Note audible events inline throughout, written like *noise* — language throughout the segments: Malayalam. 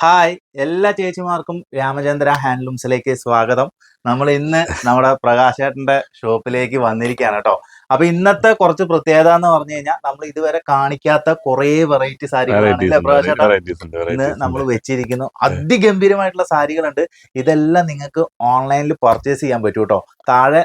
ഹായ് എല്ലാ ചേച്ചിമാർക്കും രാമചന്ദ്ര ഹാൻഡ്ലൂംസിലേക്ക് സ്വാഗതം. നമ്മൾ ഇന്ന് നമ്മുടെ പ്രകാശേട്ടന്റെ ഷോപ്പിലേക്ക് വന്നിരിക്കുകയാണ് കേട്ടോ. അപ്പൊ ഇന്നത്തെ കുറച്ച് പ്രത്യേകത എന്ന് പറഞ്ഞു കഴിഞ്ഞാൽ നമ്മൾ ഇതുവരെ കാണിക്കാത്ത കുറെ വെറൈറ്റി സാരികളാണ് പ്രകാശേട്ടാ ഇന്ന് നമ്മൾ. വെച്ചിരിക്കുന്നു. അതിഗംഭീരമായിട്ടുള്ള സാരികളുണ്ട്. ഇതെല്ലാം നിങ്ങൾക്ക് ഓൺലൈനിൽ പർച്ചേസ് ചെയ്യാൻ പറ്റും കേട്ടോ താഴെ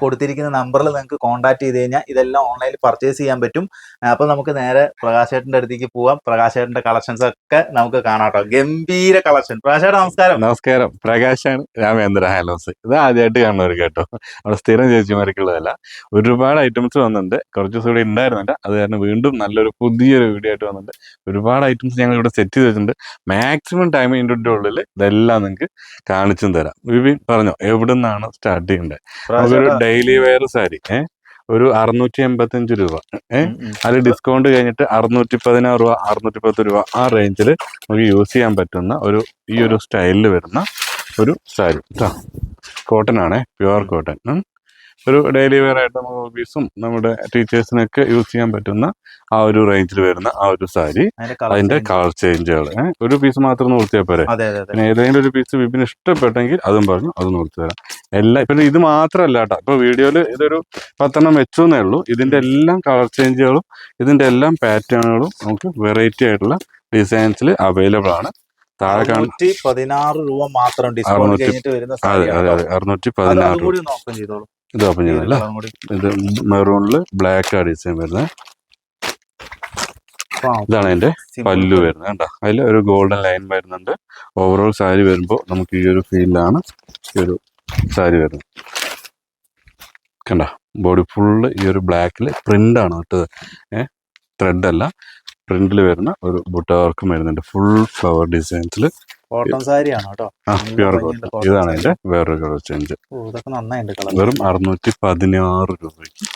കൊടുത്തിരിക്കുന്ന നമ്പറിൽ നിങ്ങൾക്ക് കോൺടാക്ട് ചെയ്ത് കഴിഞ്ഞാൽ ഇതെല്ലാം ഓൺലൈനിൽ പർച്ചേസ് ചെയ്യാൻ പറ്റും. അപ്പൊ നമുക്ക് നേരെ പ്രകാശേട്ടന്റെ അടുത്തേക്ക് പോവാം. പ്രകാശേട്ടന്റെ കളക്ഷൻസ് ഒക്കെ നമുക്ക് കാണാം കേട്ടോ ഗംഭീര കളക്ഷൻ പ്രകാശേട്ടൻ നമസ്കാരം. നമസ്കാരം. പ്രകാശാണ് രാമേന്ദ്ര ഹാലോസ് ഇത് ആദ്യമായിട്ട് കാണുന്നവർ കേട്ടോ. അവിടെ സ്ഥിരം ചേച്ചിമാർക്കുള്ളതല്ല. ഒരുപാട് ഐറ്റംസ് വന്നിട്ടുണ്ട്. കുറച്ച് ദിവസം ഇവിടെ ഉണ്ടായിരുന്നില്ല. അത് കാരണം വീണ്ടും നല്ലൊരു പുതിയൊരു വീഡിയോ ആയിട്ട് വന്നിട്ടുണ്ട്. ഒരുപാട് ഐറ്റംസ് ഞങ്ങൾ ഇവിടെ സെറ്റ് ചെയ്ത് വെച്ചിട്ടുണ്ട്. മാക്സിമം ടൈം ഇതിന്റെ ഉള്ളിൽ ഇതെല്ലാം നിങ്ങൾക്ക് കാണിച്ചും തരാം. വിപിൻ പറഞ്ഞോ എവിടെ നിന്നാണ് സ്റ്റാർട്ട് ചെയ്യേണ്ടത് ഒരു ഡെയിലി വെയർ സാരി ഏഹ് ഒരു അറുന്നൂറ്റി എൺപത്തി അഞ്ച് രൂപ ഏഹ്. അതിൽ ഡിസ്കൗണ്ട് കഴിഞ്ഞിട്ട് അറുന്നൂറ്റി പതിനാറ് രൂപ അറുന്നൂറ്റി പത്ത് രൂപ ആ റേഞ്ചിൽ നമുക്ക് യൂസ് ചെയ്യാൻ പറ്റുന്ന ഒരു ഈ ഒരു സ്റ്റൈലിൽ വരുന്ന ഒരു സാരി കേട്ടോ കോട്ടൺ ആണേ പ്യുവർ കോട്ടൺ. ഒരു ഡെയിലി വെയർ ആയിട്ട് നമുക്ക് ഓഫീസും നമ്മുടെ ടീച്ചേഴ്സിനൊക്കെ യൂസ് ചെയ്യാൻ പറ്റുന്ന ആ ഒരു റേഞ്ചിൽ വരുന്ന ആ ഒരു സാരി അതിന്റെ കളർ ചേഞ്ചുകൾ ഒരു പീസ് മാത്രം നിർത്തിയാൽ പോരെ? പിന്നെ ഏതെങ്കിലും ഒരു പീസ് വിപിന് ഇഷ്ടപ്പെട്ടെങ്കിൽ അതും പറഞ്ഞു അത് നിർത്തി തരാം. എല്ലാ ഇപ്പൊ ഇത് മാത്രമല്ല കേട്ടോ. ഇപ്പൊ വീഡിയോയിൽ ഇതൊരു പത്തെണ്ണം വെച്ചു എന്നേ ഉള്ളൂ. ഇതിന്റെ എല്ലാം കളർ ചേഞ്ചുകളും ഇതിന്റെ എല്ലാം പാറ്റേണുകളും നമുക്ക് വെറൈറ്റി ആയിട്ടുള്ള ഡിസൈൻസിൽ അവൈലബിൾ ആണ്. താഴെ അറുന്നൂറ്റി പതിനാറ് രൂപ മാത്രം ഡിസ്കൗണ്ട് കഴിഞ്ഞിട്ട് വരുന്ന അറുന്നൂറ്റി പതിനാറ് ഇത് ഓപ്പൺ ചെയ്യുന്നില്ല ഇത് മെറൂണിൽ ബ്ലാക്ക് ആ ഡിസൈൻ വരുന്നത് ഇതാണ് അതിന്റെ പല്ല് വരുന്നത് കണ്ടോ? അതിൽ ഒരു ഗോൾഡൻ ലൈൻ വരുന്നുണ്ട്. ഓവറോൾ സാരി വരുമ്പോൾ നമുക്ക് ഈ ഒരു ഫീലിലാണ് ഈ ഒരു സാരി വരുന്നത്. കണ്ട? ബോഡി ഫുള്ള് ഈ ഒരു ബ്ലാക്കിൽ പ്രിന്റ് ആണ് ഇട്ടത്. ഏഹ് ത്രെഡ് അല്ല. പ്രിന്റിൽ വരുന്ന ഒരു ബുട്ട വർക്കും വരുന്നുണ്ട്. ഫുൾ ഫ്ലവർ ഡിസൈൻസിൽ ഇതാണ്. അതിന്റെ വേറൊരു കളർ ചേഞ്ച് വെറും അറുന്നൂറ്റി പതിനാറ് രൂപയ്ക്ക്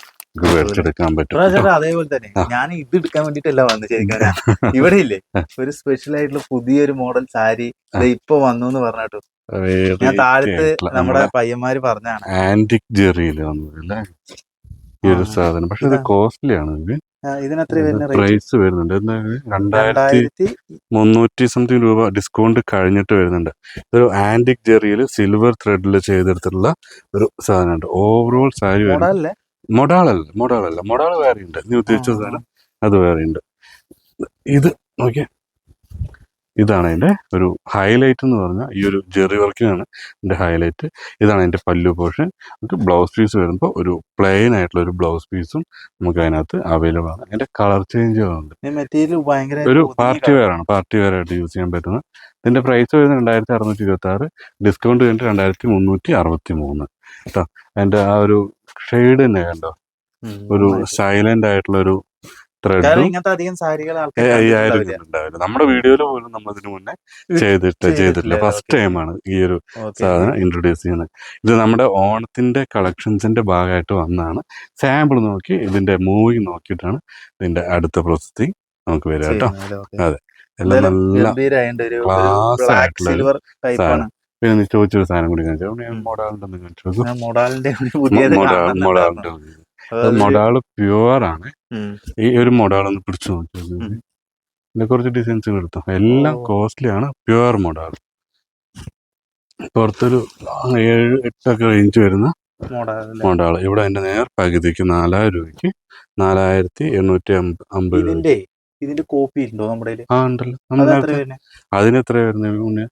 മേടിച്ചെടുക്കാൻ പറ്റും. അതേപോലെ തന്നെ. ഞാൻ ഇത് എടുക്കാൻ വേണ്ടിട്ടല്ല വന്നത് ശരിക്കും ഇവിടെ ഇല്ലേ? ഒരു സ്പെഷ്യൽ ആയിട്ടുള്ള പുതിയൊരു മോഡൽ സാരി ഇപ്പൊ വന്നു എന്ന് പറഞ്ഞിട്ടു ഞാൻ താഴത്ത് നമ്മുടെ പയ്യന്മാര് പറഞ്ഞാണ് ആന്റിക് ജെറിയിൽ വന്നതല്ലേ ഈ ഒരു സാധനം. പക്ഷെ ഇത്. കോസ്റ്റ്ലി ആണ്. ഇതിനെത്ര പ്രൈസ് വരുന്നുണ്ട്? രണ്ടായിരത്തി മുന്നൂറ്റി സംതിങ് രൂപ ഡിസ്കൗണ്ട് കഴിഞ്ഞിട്ട് വരുന്നുണ്ട്. ഒരു ആന്റിക് ജെറിയിൽ സിൽവർ ത്രെഡിൽ ചെയ്തെടുത്തിട്ടുള്ള ഒരു സാധനമുണ്ട്. ഓവറോൾ സാരി വരും മോഡലല്ലേ? മൊഡാളല്ല മൊഡാളല്ല മൊഡാൾ വേറെ ഉണ്ട് നീ ഉദ്ദേശിച്ച. സാധനം അത് വേറെ ഉണ്ട് ഇത് നോക്കിയേ. ഇതാണ് അതിന്റെ ഒരു ഹൈലൈറ്റ് എന്ന് പറഞ്ഞാൽ ഈ ഒരു ജെറി വർക്കിനാണ് എന്റെ ഹൈലൈറ്റ് ഇതാണ് അതിന്റെ പല്ലു പോർഷൻ നമുക്ക് ബ്ലൗസ് പീസ് വരുമ്പോൾ ഒരു പ്ലെയിൻ ആയിട്ടുള്ള ഒരു ബ്ലൗസ് പീസും നമുക്ക് അതിനകത്ത് അവൈലബിൾ ആണ്. അതിന്റെ കളർ ചേഞ്ചുകളുണ്ട് മെറ്റീരിയൽ ഭയങ്കര ഒരു പാർട്ടി. വെയർ ആണ്. പാർട്ടി വെയർ ആയിട്ട് യൂസ് ചെയ്യാൻ പറ്റുന്ന. ഇതിന്റെ പ്രൈസ് വരുന്നത് രണ്ടായിരത്തി അറുന്നൂറ്റി ഇരുപത്തി ആറ് ഡിസ്കൗണ്ട് കഴിഞ്ഞിട്ട് രണ്ടായിരത്തി മുന്നൂറ്റി അറുപത്തി മൂന്ന് കേട്ടോ? അതിന്റെ ആ ഒരു ഷെയ്ഡ് തന്നെ കണ്ടോ? ഒരു സൈലന്റ് സൈലന്റ് ആയിട്ടുള്ള ഒരു ഇങ്ങനത്തെ അധികം സാരികൾ ആൾക്കാർ. നമ്മുടെ വീഡിയോയിൽ പോലും നമ്മൾ ഇതിനു മുന്നേ ചെയ്തിട്ട് ചെയ്തിട്ടില്ല, ഫസ്റ്റ് ടൈം ടൈമാണ് ഈ ഒരു. സാധനം ഇൻട്രൊഡ്യൂസ് ചെയ്യുന്നത്. ഇത് നമ്മുടെ ഓണത്തിന്റെ കളക്ഷൻസിന്റെ ഭാഗമായിട്ട് വന്നാണ് സാമ്പിൾ നോക്കി ഇതിന്റെ മൂവി നോക്കിയിട്ടാണ് ഇതിന്റെ അടുത്ത പ്രസക്തി നമുക്ക് വരിക കേട്ടോ. അതെ. എല്ലാം നല്ല ക്ലാസ് ആയിട്ടുള്ള സാധനം. പിന്നെ ചോദിച്ചൊരു സാധനം കൂടി കാണിച്ചു. കാണിച്ചു. ഞാൻ മൊഡാലിന്റെ മൊഡാൾ പ്യുവറാണ് ഈ ഒരു മൊഡാൾ ഒന്ന് പിടിച്ചു നോക്കി ഉം. കുറച്ച് ഡിസൈൻസ് എടുത്തു? എല്ലാം. കോസ്റ്റ്ലി ആണ് പ്യുവർ മൊഡാൾ പുറത്തൊരു ഏഴ് എട്ടൊക്കെ റേഞ്ച് വരുന്ന? മൊഡാൾ ഇവിടെ അതിന്റെ നേർ പകുതിക്ക് നാലായിരം രൂപയ്ക്ക് നാലായിരത്തി എണ്ണൂറ്റി അമ്പ- അമ്പത് രൂപ ഇതിന്റെ കോപ്പി ഉണ്ടോ നമ്മുടെ? ആ ഉണ്ടല്ലോ. അതിന് എത്ര വരുന്നത് മുന്നേ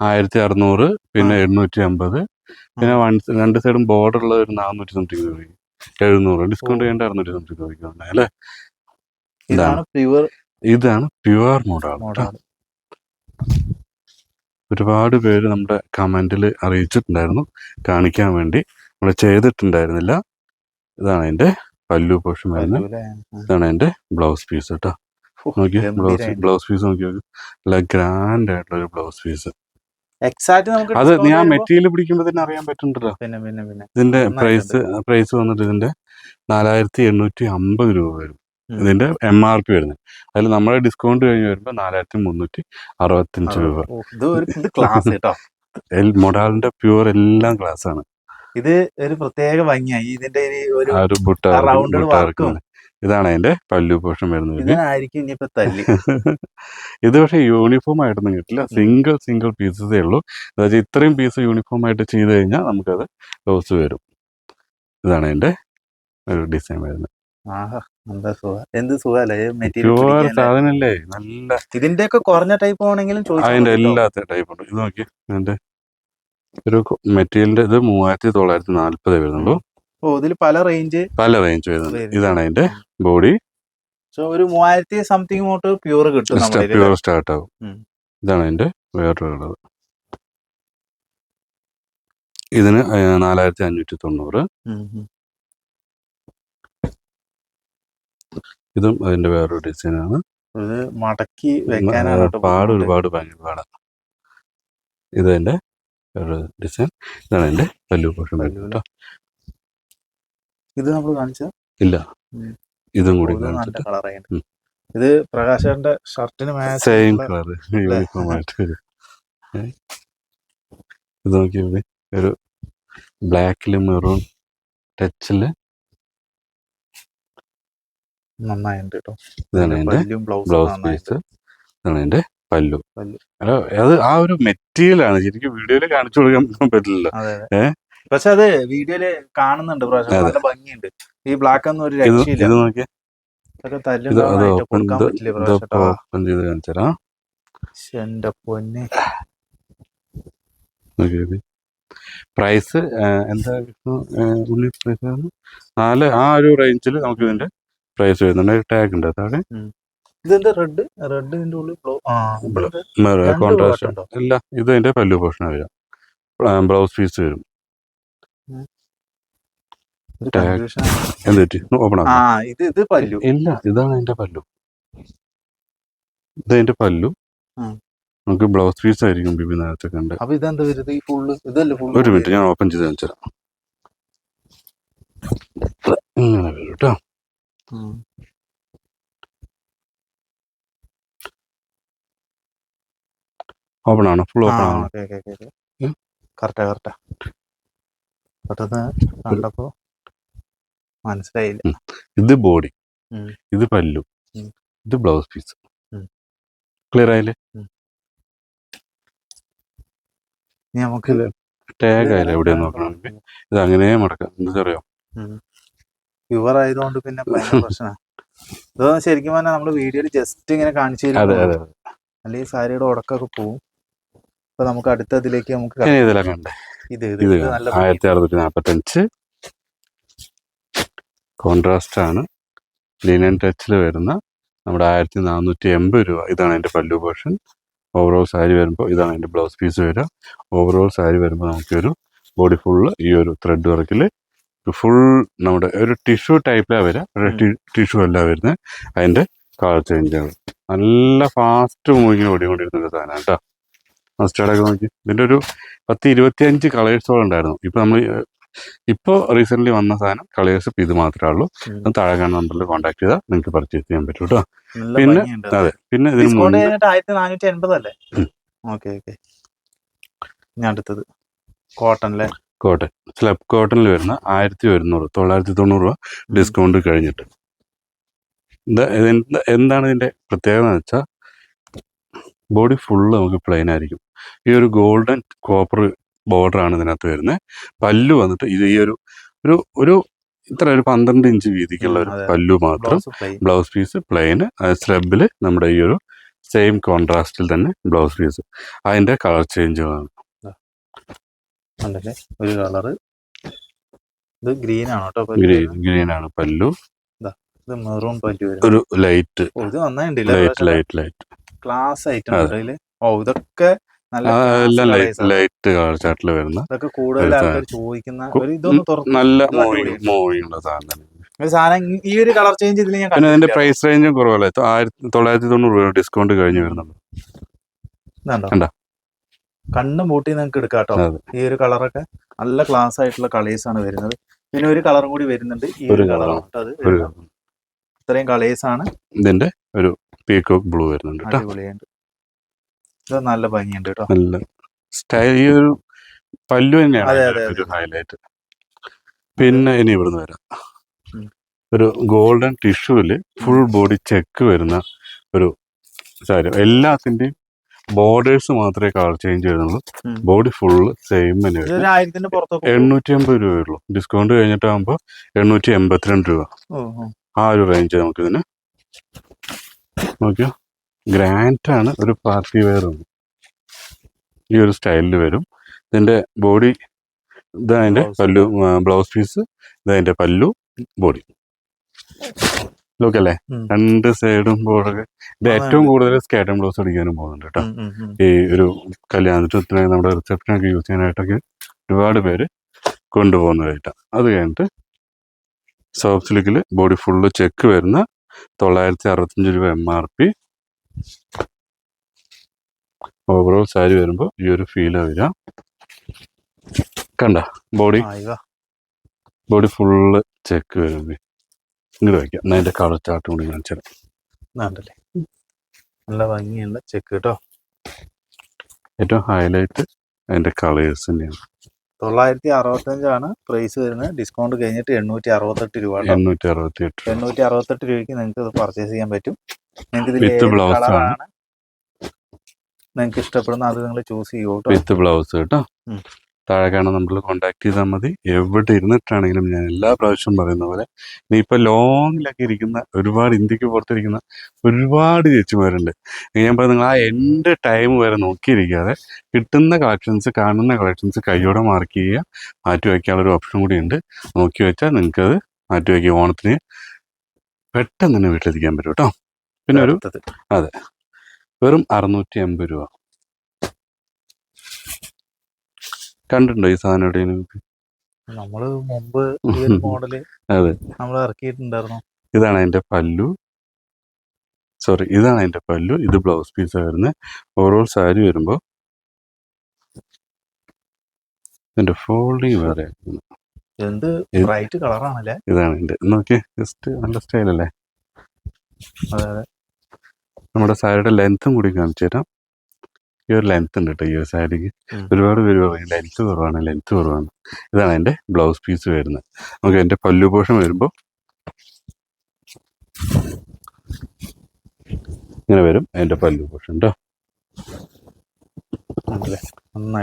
ആയിരത്തി അറുന്നൂറ് പിന്നെ. എണ്ണൂറ്റി അമ്പത് പിന്നെ വൺ രണ്ട് സൈഡും ബോർഡർ ഉള്ള ഒരു നാനൂറ്റി സംതിങ് രൂപയ്ക്ക് എഴുന്നൂറ് ഡിസ്കൗണ്ട്. ചെയ്യേണ്ട അറുന്നൂറ്റി സംതിങ് അല്ലേ? ഇതാണ് പ്യുവർ ഇതാണ് പ്യുവർ മൊഡാൾ മോഡൽ ഒരുപാട് പേര് നമ്മുടെ കമന്റിൽ അറിയിച്ചിട്ടുണ്ടായിരുന്നു കാണിക്കാൻ വേണ്ടി. നമ്മൾ ചെയ്തിട്ടുണ്ടായിരുന്നില്ല. ഇതാണ് അതിന്റെ പല്ലു പോഷൻ വരുന്നത്. ഇതാണ് അതിന്റെ ബ്ലൗസ് പീസ് കേട്ടോ നോക്കി ബ്ലൗസ് ബ്ലൗസ് പീസ് നോക്കി നോക്കി നല്ല ഗ്രാൻഡ് ആയിട്ടുള്ള ഒരു ബ്ലൗസ് പീസ്. എക്സാക്ട് നമുക്ക് അത് ഞാൻ മെറ്റീരിയൽ പിടിക്കുമ്പോൾ തന്നെ അറിയാൻ പറ്റുന്നുണ്ടല്ലോ. പിന്നെ പിന്നെ പിന്നെ. ഇതിന്റെ പ്രൈസ് പ്രൈസ് വന്നിട്ട് ഇതിന്റെ നാലായിരത്തി എണ്ണൂറ്റി അമ്പത് രൂപ വരും. ഇതിന്റെ എം ആർ പി വരുന്നത്. അതിൽ നമ്മുടെ ഡിസ്കൗണ്ട് കഴിഞ്ഞ് വരുമ്പോൾ നാലായിരത്തി മുന്നൂറ്റി അറുപത്തഞ്ച് രൂപ ഇത് ക്ലാസ് കേട്ടോ. മൊഡാളിന്റെ പ്യുവർ എല്ലാം ക്ലാസ് ആണ്. ഇത് ഒരു പ്രത്യേക ഭംഗിയായി ഇതിന്റെ ഒരു- ഒരു ആ ഇതാണ് അതിന്റെ പല്ലു പോഷൻ വരുന്നത് *laughs* ഇത് പക്ഷേ യൂണിഫോം ആയിട്ടൊന്നും കിട്ടില്ല. സിംഗിൾ സിംഗിൾ പീസസേ ഉള്ളൂ. അതായത് ഇത്രയും പീസ് യൂണിഫോം ആയിട്ട് ചെയ്ത് കഴിഞ്ഞാൽ നമുക്കത് ലോസ് വരും. ഇതാണ് അതിന്റെ ഒരു ഡിസൈൻ വരുന്നത്. സാധനല്ലേ? നല്ല ഇതിന്റെ ഒക്കെ കുറഞ്ഞ ടൈപ്പ് ആണെങ്കിലും അതിന്റെ എല്ലാത്ത ടൈപ്പ് ഉണ്ട്. ഇത് നോക്കി അതിന്റെ ഒരു മെറ്റീരിയലിന്റെ ഇത് മൂവായിരത്തി തൊള്ളായിരത്തി നാല്പത് വരുന്നുള്ളൂ. ഓ ഇതിൽ പല റേഞ്ച് പല റേഞ്ച് വരുന്നുണ്ട്. ഇതാണ് അതിന്റെ ബോഡി സോ ഒരു മൂവായിരത്തി സംതിങ് മോട്ട് പ്യൂർ കിട്ടും പ്യൂർ. സ്റ്റാർട്ട് ആവും. ഇതാണ് അതിന്റെ വേറൊരു കളർ ഇതിന് നാലായിരത്തി അഞ്ഞൂറ്റി തൊണ്ണൂറ്. ഇതും അതിന്റെ വേറൊരു ഡിസൈനാണ് ആണ്. മടക്കി പാട് ഒരുപാട് ഭയങ്കര പാടാണ് ഇത് അതിന്റെ ഡിസൈൻ ഇതാണ് അതിന്റെ പല്ലു പല്ലു കേട്ടോ. ഇത് നമ്മൾ കാണിച്ച? ഇല്ല. ഇതും കൂടി ഇത് കാണിച്ചിട്ട്. ഇത് പ്രകാശന്റെ ഷർട്ടിന് സെയിം കളർ യൂണിഫോം ആയിട്ട് ഇത് നോക്കിയേ ഒരു ബ്ലാക്കിൽ മെറൂൺ ടച്ചിൽ നന്നായിട്ടുണ്ട് കേട്ടോ ഇതാണ് ബ്ലൗസ് പീസ് ഇതാണ് പല്ലു. അത് ആ ഒരു മെറ്റീരിയൽ ആണ്. ശരിക്കും വീഡിയോയിൽ കാണിച്ചു കൊടുക്കാൻ പറ്റില്ല ഏഹ് പക്ഷെ അത് വീഡിയോയിൽ കാണുന്നുണ്ട് പ്രാവശ്യം. നല്ല ഭംഗിയുണ്ട്. ഈ ബ്ലാക്ക് ഒന്നും ഒരു രക്ഷയില്ല. എന്റെ പൊന്നെ. പ്രൈസ് എന്താ ഉള്ളി പ്രൈസ് നാല് ആ ഒരു റേഞ്ചിൽ നമുക്ക് ഇതിന്റെ പ്രൈസ് വരുന്നുണ്ട്. ടാഗ് ഉണ്ട് അതാണ്. ഇതെന്താ റെഡ് റെഡ് ഇതിന്റെ ഉള്ളിൽ? കോൺട്രാസ്റ്റ് ഇല്ല ഇത് അതിന്റെ പല്ലു പോർഷൻ വരും ബ്ലൗസ് പീസ് വരും ഒരു Tag. confusion ആണ്. എന്ത് പറ്റി ഓപ്പൺ ആ ഇത് ഇത് പല്ലു. ഇല്ല ഇതാണ് എന്റെ പല്ലു. ഇത് എന്റെ പല്ലു. നമുക്ക് ബ്ലൗസ് പീസ് ആയിരിക്കും ബിബി നേരത്തെ കണ്ട്. അപ്പൊ ഇതെന്താ വരുന്നത് ഈ ഫുള്ള് ഇതല്ലേ ഫുള്ള് ഒരു മിനിറ്റ് ഞാൻ ഓപ്പൺ ചെയ്ത് കാണിച്ചുതരാം ഇങ്ങനെ വരും കേട്ടോ ഓപ്പൺ ആണ് ഫുൾ ഓപ്പൺ ആണ്. കറക്റ്റാ കറക്റ്റാ. പെട്ടെന്ന് കണ്ടപ്പോ മനസ്സിലായില്ല. ഇത് ബോഡി ഇത് പല്ലു ഇത് ബ്ലൗസ് പീസ് ക്ലിയർ ആയില്ലേ? നമുക്ക് ടാഗ് ആയില്ല എവിടെ നോക്കണം? ഇത് അങ്ങനെ മടക്കാം. എന്താ അറിയോ പ്യുവർ ആയതുകൊണ്ട് പിന്നെ *laughs* പ്രശ്നമാണ് ഇതൊന്നും ശരിക്കും പറഞ്ഞാൽ നമ്മൾ വീഡിയോയിൽ ജസ്റ്റ് ഇങ്ങനെ കാണിച്ചു അല്ലെങ്കിൽ സാരിയുടെ ഉടക്കൊക്കെ പോവും. അപ്പൊ നമുക്ക് അടുത്ത ഇതിലേക്ക് നമുക്ക് ഇത് ഇത് നല്ല. ആയിരത്തി അറുന്നൂറ്റി നാൽപ്പത്തഞ്ച് കോൺട്രാസ്റ്റ് ആണ്. ലിനൻ ടച്ചിൽ വരുന്ന നമ്മുടെ ആയിരത്തി നാനൂറ്റി എൺപത് രൂപ. ഇതാണ് അതിന്റെ പല്ലു പോർഷൻ ഓവറോൾ സാരി വരുമ്പോൾ ഇതാണ് അതിന്റെ ബ്ലൗസ് പീസ് വരിക. ഓവറോൾ സാരി വരുമ്പോൾ നമുക്കൊരു ബോഡി ഫുള്ള് ഈ ഒരു ത്രെഡ് വർക്കിൽ ഫുൾ നമ്മുടെ ഒരു ടിഷ്യൂ ടൈപ്പിലാണ് വരിക. ഒരു ടിഷ്യൂ അല്ല വരുന്നത്. അതിന്റെ കളർ ചേഞ്ച് ആണ്. നല്ല ഫാസ്റ്റ് മൂവിങ് ഓടിക്കൊണ്ടിരുന്ന ഒരു സാധനം കേട്ടോ. മസ്റ്റാർഡൊക്കെ നോക്കി. ഇതിന്റെ ഒരു പത്ത് ഇരുപത്തിയഞ്ച് കളേഴ്സോളം ഉണ്ടായിരുന്നു. ഇപ്പം നമ്മൾ ഇപ്പോൾ റീസെന്റ് വന്ന സാധനം കളേഴ്സ് ഇത് മാത്രമേ ഉള്ളൂ. താഴെ കാണുന്ന നമ്പറിൽ കോൺടാക്ട് ചെയ്താൽ നിങ്ങൾക്ക് പർച്ചേസ് ചെയ്യാൻ പറ്റും കേട്ടോ പിന്നെ അതെ. പിന്നെ ഇതിന് അടുത്തത് കോട്ടൺ അല്ലേ? കോട്ടൺ സ്ലബ് കോട്ടണിൽ വരുന്ന ആയിരത്തി ഒരുന്നൂറ് തൊള്ളായിരത്തി തൊണ്ണൂറ് രൂപ ഡിസ്കൗണ്ട് കഴിഞ്ഞിട്ട്. എന്താണ് ഇതിന്റെ പ്രത്യേകത എന്ന് വെച്ചാൽ ബോഡി ഫുള്ള് നമുക്ക് പ്ലെയിൻ ആയിരിക്കും. ഈ ഒരു ഗോൾഡൻ കോപ്പർ ബോർഡർ ആണ് ഇതിനകത്ത് വരുന്നത്. പല്ലു വന്നിട്ട് ഇത് ഈ ഒരു ഒരു ഒരു ഇത്ര ഒരു പന്ത്രണ്ട് ഇഞ്ച് വീതിക്കുള്ള ഒരു പല്ലു മാത്രം ബ്ലൗസ് പീസ് പ്ലെയിന് സ്ലബിൽ നമ്മുടെ ഈ ഒരു സെയിം കോൺട്രാസ്റ്റിൽ തന്നെ ബ്ലൗസ് പീസ് അതിന്റെ കളർ ചേഞ്ചുകളാണ് ഒരു കളറ് ഇത് ഗ്രീൻ ആണോ ഗ്രീൻ ഗ്രീൻ ആണ് പല്ലു. മെറൂൺ പല്ലു ഒരു ലൈറ്റ് ഇത് നന്നായിട്ടില്ല light light light class item ഓ ഇതൊക്കെ ലൈറ്റ് ചാർട്ടിൽ വരുന്ന ഇതൊക്കെ കൂടുതൽ ആൾക്കാർ ചോദിക്കുന്ന ഒരു ഇതൊന്ന് നല്ല മൂവിങ് അടിപൊളിയാണ്. ഉള്ള സാധനം. തന്നെ ഈ- ഒരു കളർ ചേഞ്ച് ഇതിൽ ഞാൻ പിന്നെ അതിന്റെ പ്രൈസ് റേഞ്ചും കുറവല്ല? ആയിരത്തി തൊള്ളായിരത്തി തൊണ്ണൂറ് രൂപ ഡിസ്കൗണ്ട് കഴിഞ്ഞു വരുന്നുണ്ട്? കണ്ണും പൂട്ടി നിങ്ങൾക്ക് എടുക്കാം കേട്ടോ. ഈ ഒരു കളറൊക്കെ നല്ല ക്ലാസ് ആയിട്ടുള്ള കളേഴ്സ് ആണ് വരുന്നത്. പിന്നെ ഒരു കളറും കൂടി വരുന്നുണ്ട് ഈ ഒരു കളറും ഇത്രയും കളേഴ്സ് ആണ്. ഇതിന്റെ ഒരു പീക്കോക്ക് ബ്ലൂ വരുന്നുണ്ട് ഇത് നല്ല ഭംഗിയുണ്ട് കേട്ടോ നല്ല സ്റ്റൈൽ ഈ ഒരു പല്ലു തന്നെയാണ് ഒരു ഹൈലൈറ്റ് പിന്നെ ഇനി ഇവിടുന്ന് വരാം. ഒരു ഗോൾഡൻ ടിഷ്യൂൽ ഫുൾ ബോഡി ചെക്ക് വരുന്ന ഒരു സാരി. എല്ലാത്തിന്റെയും ബോർഡേഴ്സ് മാത്രമേ കളർ ചേഞ്ച് വരുന്നുള്ളൂ. ബോഡി ഫുള്ള് സെയിം തന്നെ എണ്ണൂറ്റി അമ്പത് രൂപയുള്ളൂ ഡിസ്കൗണ്ട് കഴിഞ്ഞിട്ടാകുമ്പോൾ എണ്ണൂറ്റി എൺപത്തിരണ്ട് രൂപ. ആ ഒരു റേഞ്ച് നമുക്കിതിന് നോക്കിയോ? ഗ്രാൻഡ് ആണ് ഒരു പാർട്ടി വെയർ ഈ ഒരു സ്റ്റൈലിൽ വരും. ഇതിന്റെ ബോഡി ഇതതിന്റെ. പല്ലു ബ്ലൗസ് പീസ് ഇതതിന്റെ പല്ലു ബോഡി. ലോക്കല്ലേ രണ്ട് സൈഡും ബോർഡൊക്കെ ഇത് ഏറ്റവും കൂടുതൽ സ്കാറ്റം ബ്ലൗസ് അടിക്കാനും പോകുന്നുണ്ട് കേട്ടോ. ഈ ഒരു കല്യാണത്തിന് നമ്മുടെ റിസപ്ഷനൊക്കെ യൂസ് ചെയ്യാനായിട്ടൊക്കെ ഒരുപാട് പേര് കൊണ്ടുപോകുന്നതായിട്ടാണ് അത് കഴിഞ്ഞിട്ട് സോഫ്റ്റ് സിലിക്കിൽ ബോഡി ഫുള്ള് ചെക്ക് വരുന്ന തൊള്ളായിരത്തി അറുപത്തഞ്ച് രൂപ M R P overall sari വരുമ്പോൾ ഈ ഒരു ഫീൽ വരിക. കണ്ട? ബോഡി ബോഡി ഫുള്ള് ചെക്ക് വരും ഇങ്ങോട്ട് വയ്ക്കാം. എന്നാൽ അതിന്റെ കളർ ചാർട്ട് കൂടി തരാം ഇതാണ്ടല്ലേ. നല്ല ഭംഗിയുള്ള ചെക്ക് കേട്ടോ. ഏറ്റവും ഹൈലൈറ്റ് അതിന്റെ കളേഴ്സ് തന്നെയാണ്. തൊള്ളായിരത്തി അറുപത്തഞ്ചാണ് പ്രൈസ് വരുന്നത്. ഡിസ്കൗണ്ട് കഴിഞ്ഞിട്ട് എണ്ണൂറ്റി അറുപത്തെട്ട് രൂപ എണ്ണൂറ്റി അറുപത്തി എട്ട് എണ്ണൂറ്റി അറുപത്തെട്ട് രൂപയ്ക്ക് നിങ്ങൾക്ക് ഇത് പർച്ചേസ് ചെയ്യാൻ പറ്റും. നിങ്ങൾക്ക് ഇതിൽ ആണ്. കളറാണ് നിങ്ങൾക്ക് ഇഷ്ടപ്പെടുന്ന അത് നിങ്ങൾ ചൂസ് ചെയ്യൂട്ടോ വിത്ത് ബ്ലൗസ് കേട്ടോ. താഴെ കാണാൻ നമ്മൾ കോണ്ടാക്ട് ചെയ്താൽ മതി. എവിടെ ഇരുന്നിട്ടാണെങ്കിലും ഞാൻ എല്ലാ പ്രാവശ്യവും പറയുന്ന പോലെ നീ ഇപ്പൊ ലോങ്ങിലൊക്കെ ഇരിക്കുന്ന ഒരുപാട് ഇന്ത്യയ്ക്ക് പുറത്തിരിക്കുന്ന ഒരുപാട് ചേച്ചിമാരുണ്ട്. ഞാൻ പറയുന്നത് നിങ്ങൾ ആ എന്റെ ടൈം വരെ നോക്കിയിരിക്കാതെ കിട്ടുന്ന കളക്ഷൻസ് കാണുന്ന കളക്ഷൻസ് കൈയോടെ മാർക്ക് ചെയ്യുക. മാറ്റി വയ്ക്കാനുള്ള ഒരു ഓപ്ഷൻ കൂടി ഉണ്ട്. നോക്കി വെച്ചാൽ നിങ്ങൾക്കത് മാറ്റി വയ്ക്കുക. ഓണത്തിന് പെട്ടെന്ന് തന്നെ വീട്ടിലെത്തിക്കാൻ പറ്റും കേട്ടോ. പിന്നെ ഒരു അതെ. വെറും അറുന്നൂറ്റി എൺപത് രൂപ. കണ്ടിട്ടുണ്ടോ ഈ സാധനം എവിടെയെങ്കിലും നമ്മൾ മുമ്പ് ഈ ഒരു മോഡൽ *laughs* അതെ. നമ്മൾ ഇറക്കിയിട്ടുണ്ടായിരുന്നു. ഇതാണ് അതിന്റെ പല്ലു. സോറി ഇതാണ് അതിന്റെ പല്ലു. ഇത് ബ്ലൗസ് പീസ് വരുന്നത് ഓവറോൾ സാരി വരുമ്പോൾ ഇതിന്റെ ഫോൾഡിങ് വേറെ. എന്ത് ബ്രൈറ്റ് കളറാണല്ലേ ഇതാണ് ഇതിന്റെ നോക്കിയേ ജസ്റ്റ് നല്ല സ്റ്റൈൽ അല്ലേ? അതെ നമ്മുടെ സാരിയുടെ ലെങ്ത്തും കൂടി കാണിച്ചു തരാം. ഈ ഒരു ലെങ്ത് ഉണ്ട് കേട്ടോ ഈ ഒരു സാരിക്ക് ഒരുപാട് പേര് പറയും ലെങ്ത് കുറവാണ് ലെങ്ത് കുറവാണ്. ഇതാണ് എന്റെ ബ്ലൗസ് പീസ് വരുന്നത്. നമുക്ക് എന്റെ പല്ലു പോഷൻ വരുമ്പോൾ ഇങ്ങനെ വരും എന്റെ പല്ലു പോഷൻ കേട്ടോ